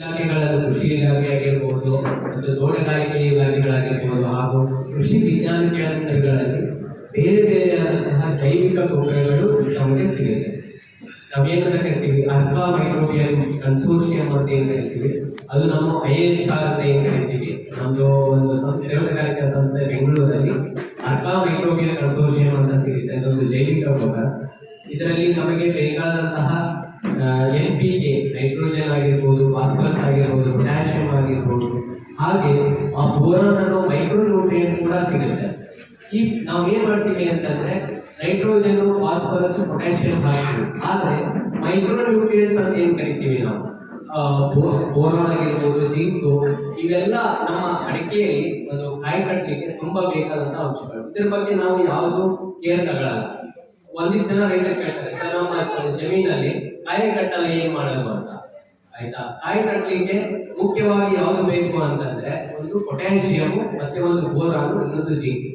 ಇಲಾಖೆಗಳಾದ ಕೃಷಿ ಇಲಾಖೆ ಆಗಿರ್ಬೋದು, ಮತ್ತು ತೋಟಗಾರಿಕೆ ಇಲಾಖೆಗಳಾಗಿರ್ಬೋದು, ಹಾಗೂ ಕೃಷಿ ವಿಜ್ಞಾನ ಕೇಂದ್ರಗಳಲ್ಲಿ ಬೇರೆ ಬೇರೆಯಾದಂತಹ ಜೈವಿಕ ಗೊಬ್ಬರಗಳು ನಮಗೆ ಸಿಗುತ್ತೆ. ನಾವೇನಂತ ಕರಿತೀವಿ ಅರ್ಬಾ ಮೈಕ್ರೋಬಿಯಲ್ ಕನ್ಸೋರ್ಷಿಯಂ ಅಂತ ಏನ್ ಕರಿತೀವಿ ಅದು ನಮ್ಮ ಐ ಎಚ್ ಆರ್ ಅಂತ ಏನ್ ಕರಿತೀವಿ ನಮ್ದು ಒಂದು ಸಂಸ್ಥೆ ತೋಟಗಾರಿಕಾ ಸಂಸ್ಥೆ ಬೆಂಗಳೂರಲ್ಲಿ ಅರ್ಬಾ ಮೈಕ್ರೋಬಿಯನ್ ಕನ್ಸೋರ್ಷಿಯಂ ಅಂತ ಸಿಗುತ್ತೆ, ಅದೊಂದು ಜೈವಿಕ ಗೊಬ್ಬರ. ಇದರಲ್ಲಿ ನಮಗೆ ಬೇಕಾದಂತಹ ಎನ್ ಪಿ ಕೆ ನೈಟ್ರೋಜನ್ ಆಗಿರ್ಬೋದು ಫಾಸ್ಫರಸ್ ಆಗಿರ್ಬೋದು ಪೊಟ್ಯಾಷಿಯಂ ಆಗಿರ್ಬೋದು ಹಾಗೆ ಆ ಬೋರಾನ್ ಅನ್ನೋ ಮೈಕ್ರೋ ನ್ಯೂಟ್ರಿಯೆಂಟ್ ಕೂಡ ಸಿಗುತ್ತೆ. ಈ ನಾವು ಏನ್ ಮಾಡ್ತೀವಿ ಅಂತಂದ್ರೆ ನೈಟ್ರೋಜನ್ ಫಾಸ್ಫರಸ್, ಪೊಟ್ಯಾಷಿಯಂ ಹಾಕ್ತೀವಿ ಆದ್ರೆ ಮೈಕ್ರೋ ನ್ಯೂಟ್ರಿಯೆಂಟ್ಸ್ ಅಂತ ಏನ್ ಕರಿತೀವಿ ನಾವು? ಬೋರಾನ್ ಆಗಿರ್ಬೋದು, ಜಿಂಕು, ಇವೆಲ್ಲ ನಮ್ಮ ಅಡಿಕೆಯಲ್ಲಿ ಒಂದು ಕಾಯಿ ಕಟ್ಟಲಿಕ್ಕೆ ತುಂಬಾ ಬೇಕಾದಂತ ಅಂಶಗಳು. ಇದ್ರ ಬಗ್ಗೆ ನಾವು ಯಾವುದು ಕೇರ್ ತಗೊಳ್ಳಲ್ಲ ಒಂದಿಷ್ಟು ಜನ ರೈತರು ಕೇಳ್ತಾರೆ, ಸರ್, ನಮ್ಮ ಜಮೀನಲ್ಲಿ ಕಾಯಿ ಕಟ್ಟಲು ಏನ್ ಅಂತ? ಆಯ್ತಾ? ಕಾಯಿ ಕಟ್ಟಲಿಕ್ಕೆ ಮುಖ್ಯವಾಗಿ ಯಾವುದು ಬೇಕು ಅಂತಂದ್ರೆ ಒಂದು ಪೊಟ್ಯಾಸಿಯಮ್ ಮತ್ತೆ ಒಂದು ಬೋರಾನು ಇನ್ನೊಂದು ಜಿಂಕ್